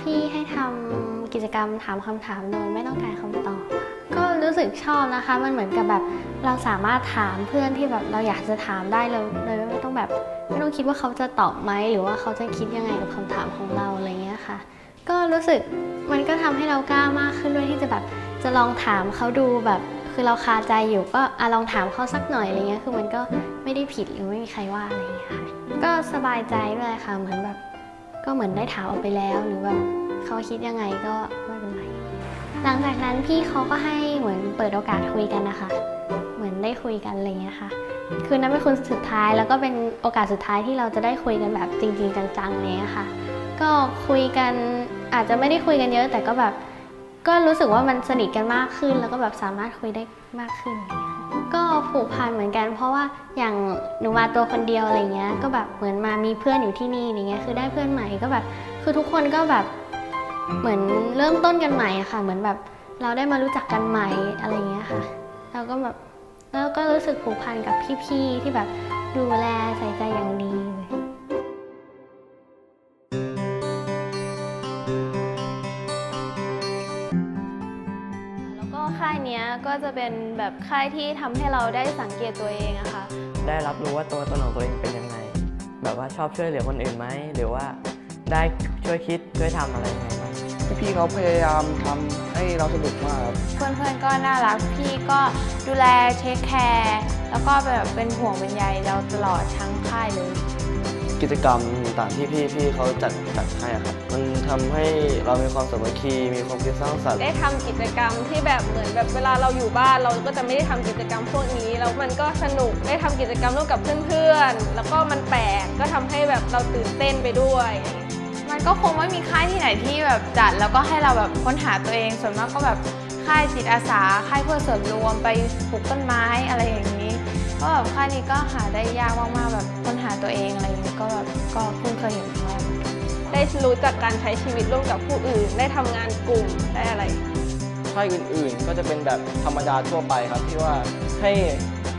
พี่ให้ทำกิจกรรมถามคำถามโดยไม่ต้องการคำตอบก็รู้สึกชอบนะคะ มันเหมือนกับแบบเราสามารถถามเพื่อนที่แบบเราอยากจะถามได้เลยโดยไม่ต้องแบบไม่ต้องคิดว่าเขาจะตอบไหมหรือว่าเขาจะคิดยังไงกับคำถามของเราอะไรเงี้ยค่ะ ก็รู้สึกมันก็ทำให้เรากล้ามากขึ้นด้วยที่จะแบบจะลองถามเขาดูแบบคือเราคาใจอยู่ก็อลองถามเขาสักหน่อยอะไรเงี้ยคือมันก็ไม่ได้ผิดหรือไม่มีใครว่าอะไรเงี้ยค่ะก็สบายใจด้วยค่ะเหมือนแบบ ก็เหมือนได้ถามออกไปแล้วหรือแบบเขาคิดยังไงก็ไม่เป็นไรหลังจากนั้นพี่เขาก็ให้เหมือนเปิดโอกาสคุยกันนะคะ เหมือนได้คุยกันอะไรเงี้ยค่ะ คือนั้นเป็นคนสุดท้ายแล้วก็เป็นโอกาสสุดท้ายที่เราจะได้คุยกันแบบจริง ๆ จังๆเนี้ยค่ะ ก็คุยกันอาจจะไม่ได้คุยกันเยอะ แต่ก็แบบก็รู้สึกว่ามันสนิทกันมากขึ้น แล้วก็แบบสามารถคุยได้มากขึ้น ก็ผูกพันเหมือนกัน เพราะว่าอย่างหนูมาตัวคนเดียวอะไรเงี้ย ก็แบบเหมือนมามีเพื่อนอยู่ที่นี่อะไรเงี้ยคือได้เพื่อนใหม่ก็แบบ คือทุกคนก็แบบเหมือนเริ่มต้นกันใหม่อะค่ะ เหมือนแบบเราได้มารู้จักกันใหม่อะไรเงี้ยค่ะเราก็แบบแล้วก็รู้สึกผูกพันกับพี่ๆที่แบบดูแลใส่ใจอย่างดีเลย ค่ายเนี้ยก็จะเป็นแบบค่ายที่ทำให้เราได้สังเกตตัวเองอะค่ะได้รับรู้ว่าตัวตนของตัวเองเป็นยังไง แบบว่าชอบช่วยเหลือคนอื่นไหมหรือว่าได้ช่วยคิดช่วยทำอะไรยังไงบ้างพี่ๆเขาพยายามทำให้เราสนุกมากครับเพื่อนๆก็น่ารักพี่ก็ดูแลเทคแคร์แล้วก็แบบเป็นห่วงเป็นใยเราตลอดทั้งค่ายเลย กิจกรรมต่างๆที่พี่พี่ๆเขาจัดจัดให้อะครับ มันทำให้เรามีความสามัคคี มีความคิดสร้างสรรค์ ได้ทำกิจกรรมที่แบบเหมือนแบบเวลาเราอยู่บ้านเราก็จะไม่ได้ทำกิจกรรมพวกนี้แล้วมันก็สนุกได้ทำกิจกรรมร่วมกับเพื่อนๆ แล้วก็มันแปลกก็ทำให้แบบเราตื่นเต้นไปด้วย มันก็คงไม่มีค่ายที่ไหนที่แบบจัด แล้วก็ให้เราแบบค้นหาตัวเอง ส่วนมากก็แบบค่ายจิตอาสา ค่ายเพื่อส่วนรวมไปปลูกต้นไม้อะไรอย่างนี้ ก็แบบค่ายนี้ก็หาได้ยากมากๆแบบค้นหาตัวเองอะไรอย่างนี้ก็แบบก็เพิ่งเคยเห็นครั้งแรกได้รู้จักการใช้ชีวิตร่วมกับผู้อื่น ได้ทำงานกลุ่มได้อะไร ค่ายอื่นๆ ก็จะเป็นแบบธรรมดาทั่วไปครับ ที่ว่าให้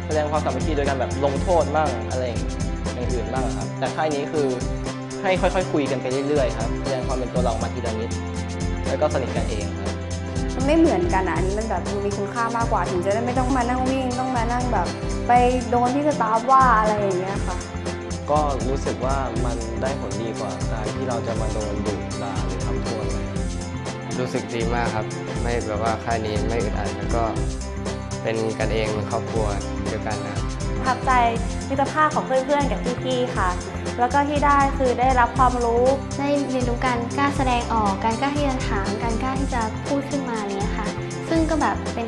แสดงความสามัคคีโดยการแบบลงโทษบ้างอะไรอย่างอื่นบ้างครับ แต่ค่ายนี้คือให้ค่อยๆ คุยกันไปเรื่อยๆครับแสดงความเป็นตัวเรามาทีละนิดแล้วก็สนิทกันเองครับมัน ไม่เหมือนกันอะอันนี้มันแบบดูมีคุณค่ามากกว่าถึงจะได้ไม่ต้องมานั่งวิ่ง ต้องมานั่งแบบ ไปโดนที่สตาฟว่าอะไรอย่างเงี้ยค่ะ ก็รู้สึกว่ามันได้ผลดีกว่าการที่เราจะมาโดนดุด่าหรือทำโทษอะไรครับรู้สึกดีมากครับ ไม่แบบว่าค่ายนี้ไม่อึดอัดแล้วก็เป็นกันเองเหมือนครอบครัวเดียวกันนะครับประทับใจมิตรภาพของเพื่อนๆกับพี่ๆค่ะ แล้วก็ที่ได้คือได้รับความรู้ได้เรียนรู้การกล้าแสดงออก การกล้าที่จะถาม การกล้าที่จะพูดขึ้นมาเนี้ยค่ะ ซึ่งก็แบบเป็น